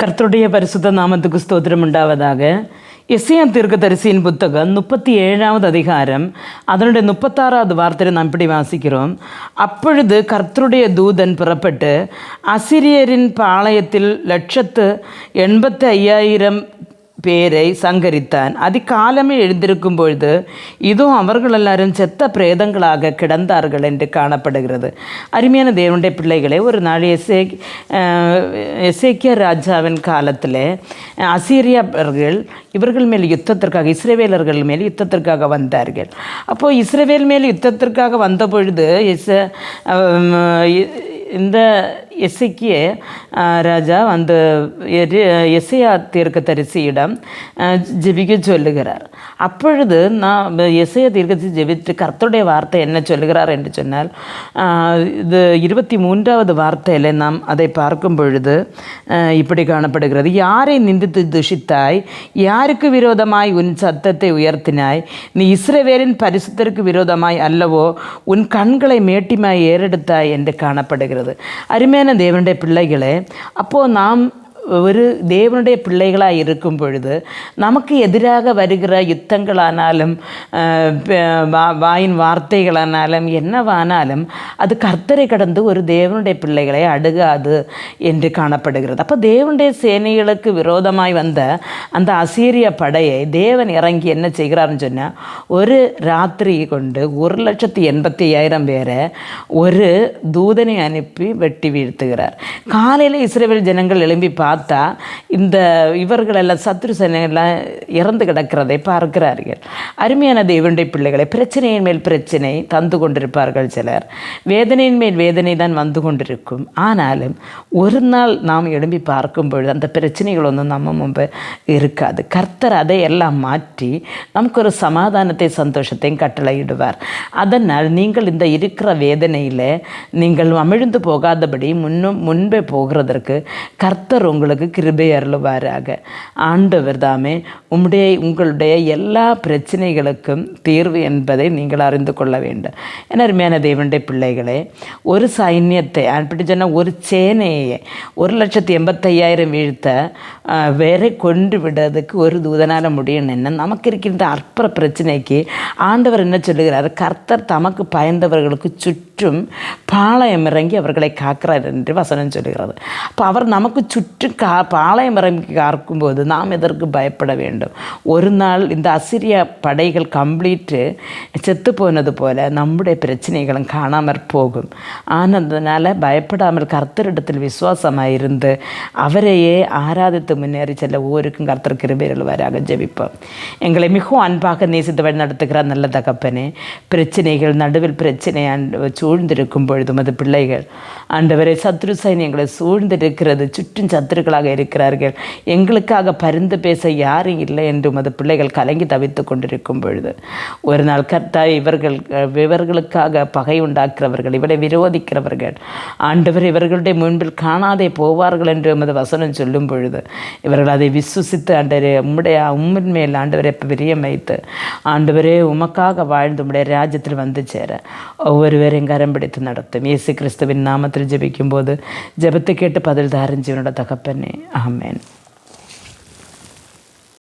கர்த்தருடைய பரிசுத்த நாமத்துக்கு ஸ்தோத்திரம் உண்டாவதாக. எஸ்ஐயா தீர்க்கதரிசியின் புத்தகம் முப்பத்தி ஏழாவது அதிகாரம் அதனுடைய முப்பத்தாறாவது வார்த்தையை நாம் இப்படி வாசிக்கிறோம். அப்பொழுது கர்த்தருடைய தூதன் புறப்பட்டு அசிரியரின் பாளையத்தில் லட்சத்து எண்பத்தி ஐயாயிரம் பேரை சங்கரித்தான். அதிகாலமே எழுந்திருக்கும் பொழுது இதோ அவர்கள் எல்லாரும் செத்த பிரேதங்களாக கிடந்தார்கள் என்று காணப்படுகிறது. அருமையான தேவனுடைய பிள்ளைகளே ஒரு நாள் எஸ்ஏ எசேக்கிய ராஜாவின் காலத்தில் அசீரியாவர்கள் இவர்கள் மேல் யுத்தத்திற்காக இஸ்ரேவேலர்கள் மேல் யுத்தத்திற்காக வந்தார்கள். அப்போது இஸ்ரேவேல் மேல் யுத்தத்திற்காக வந்த பொழுது எஸ் இந்த எஸ்ஐக்கிய ராஜா அந்த எஸ்ஐயா தீர்க்க தரிசியிடம் ஜெபிக்க சொல்லுகிறார். அப்பொழுது நான் எஸ்ஐயா தீர்க்கத்தை ஜெபித்து கர்த்தருடைய வார்த்தை என்ன சொல்லுகிறார் என்று சொன்னால் இது இருபத்தி மூன்றாவது வார்த்தையில் நாம் அதை பார்க்கும் பொழுது இப்படி காணப்படுகிறது. யாரை நிந்தித்து துஷித்தாய்? யாருக்கு விரோதமாய் உன் சத்தத்தை உயர்த்தினாய்? நீ இஸ்ரவேலின் பரிசுத்தருக்கு விரோதமாய் அல்லவோ? உன் கண்களை மேட்டிமாய் ஏறெடுத்தாய் என்று காணப்படுகிறது. அருமையான தேவனுடைய பிள்ளைகளே அப்போது நாம் ஒரு தேவனுடைய பிள்ளைகளாக இருக்கும் பொழுது நமக்கு எதிராக வருகிற யுத்தங்களானாலும் வாயின் வார்த்தைகளானாலும் என்னவானாலும் அது கர்த்தரை கடந்து ஒரு தேவனுடைய பிள்ளைகளை அடுகாது என்று காணப்படுகிறது. அப்போ தேவனுடைய சேனைகளுக்கு விரோதமாய் வந்த அந்த அசீரிய படையை தேவன் இறங்கி என்ன செய்கிறார்னு சொன்னால் ஒரு ராத்திரி கொண்டு ஒரு லட்சத்தி எண்பத்தி ஐயாயிரம் பேரை ஒரு தூதனை அனுப்பி வெட்டி வீழ்த்துகிறார். காலையில் இஸ்ரேல் ஜனங்கள் எழும்பி பார்த்து இந்த இவர்களெல்லாம் சத்ரு சேனைகள்லாம் இறந்து கிடக்கிறதை பார்க்கிறார்கள். அருமையான தேவனுடைய பிள்ளைகளை பிரச்சனையின் மேல் பிரச்சனை தந்து கொண்டிருப்பார்கள் சிலர். வேதனையின் மேல் வேதனை தான் வந்து கொண்டிருக்கும். ஆனாலும் ஒரு நாள் நாம் எழும்பி பார்க்கும் பொழுது அந்த பிரச்சனைகள் ஒன்றும் நம்ம முன்பு இருக்காது. கர்த்தர் அதை எல்லாம் மாற்றி நமக்கு ஒரு சமாதானத்தை சந்தோஷத்தையும் கட்டளையிடுவார். அதனால் நீங்கள் இந்த இருக்கிற வேதனையில் நீங்கள் அமிழ்ந்து போகாதபடி முன்னும் முன்பே போகிறதற்கு கர்த்தர் உங்களுக்கு கிருபை அருளுவாராக. ஆண்டவர் தாமே உம்முடைய உங்களுடைய எல்லா பிரச்சனைகளுக்கும் தீர்வு என்பதை நீங்கள் அறிந்து கொள்ள வேண்டும். என அருமையான தேவனுடைய பிள்ளைகளே ஒரு சைன்யத்தை அப்படி சொன்னால் ஒரு சேனையை ஒரு லட்சத்தி எண்பத்தையாயிரம் வீழ்த்த வேற கொண்டு விடுறதுக்கு ஒரு தூதனால் முடியும் என்ன? நமக்கு இருக்கின்ற அற்ப பிரச்சனைக்கு ஆண்டவர் என்ன சொல்லுகிறார்? கர்த்தர் தமக்கு பயந்தவர்களுக்கு சுற்றும் பாளையம் இறங்கி அவர்களை காக்கிறார் என்று வசனம் சொல்லுகிறது. அப்போ அவர் நமக்கு சுற்றும் கா பாளையம் இறங்கி காக்கும்போது நாம் எதற்கு பயப்பட வேண்டும்? ஒரு நாள் இந்த அசிரிய படைகள் கம்ப்ளீட்டு செத்து போனது போல நம்முடைய பிரச்சனைகளும் காணாமற் போகும். ஆனதுனால பயப்படாமல் கர்த்தரிடத்தில் விசுவாசமாக இருந்து அவரையே ஆராதித்து முன்னேறி செல்ல ஒவ்வொருக்கும் கர்த்தர் கிருபைகள் வராக ஜெபிப்போம். எங்களை மிகவும் அன்பாக நேசித்து வழி நடத்துகிற நல்ல தகப்பனே பிரச்சனைகள் நடுவில் பிரச்சனை சூழ்ந்திருக்கும் பொழுதும் அது பிள்ளைகள். ஆண்டவரை சத்ரு சைன்யங்களை சூழ்ந்திருக்கிறது சுற்றும் சத்ரு சத்துருக்களாக இருக்கிறார்கள். எங்களுக்காக பரிந்து பேச யாரும் இல்லை என்று உமது பிள்ளைகள் கலங்கி தவித்து கொண்டிருக்கும் பொழுது. ஒரு நாள் கர்த்தா இவர்கள் இவர்களுக்காக பகை உண்டாக்குறவர்கள் இவரை விரோதிக்கிறவர்கள் ஆண்டவர் இவர்களுடைய முன்பில் காணாதே போவார்கள் என்று உமது வசனம் சொல்லும் பொழுது இவர்கள் அதை விசுவசித்து ஆண்டவரே உம்முடைய உம்மின் மேல் ஆண்டவரை பிரியம் வைத்து ஆண்டவரே உமக்காக வாழ்ந்து உம்முடைய ராஜ்யத்தில் வந்து சேர ஒவ்வொருவரையும் கரம் பிடித்து நடத்தும். இயேசு கிறிஸ்துவின் நாமத்தில் ஜெபிக்கும் போது ஜெபத்தை கேட்டு பதில் தாரஞ்சிவனோட தகப்பனே ஆமேன்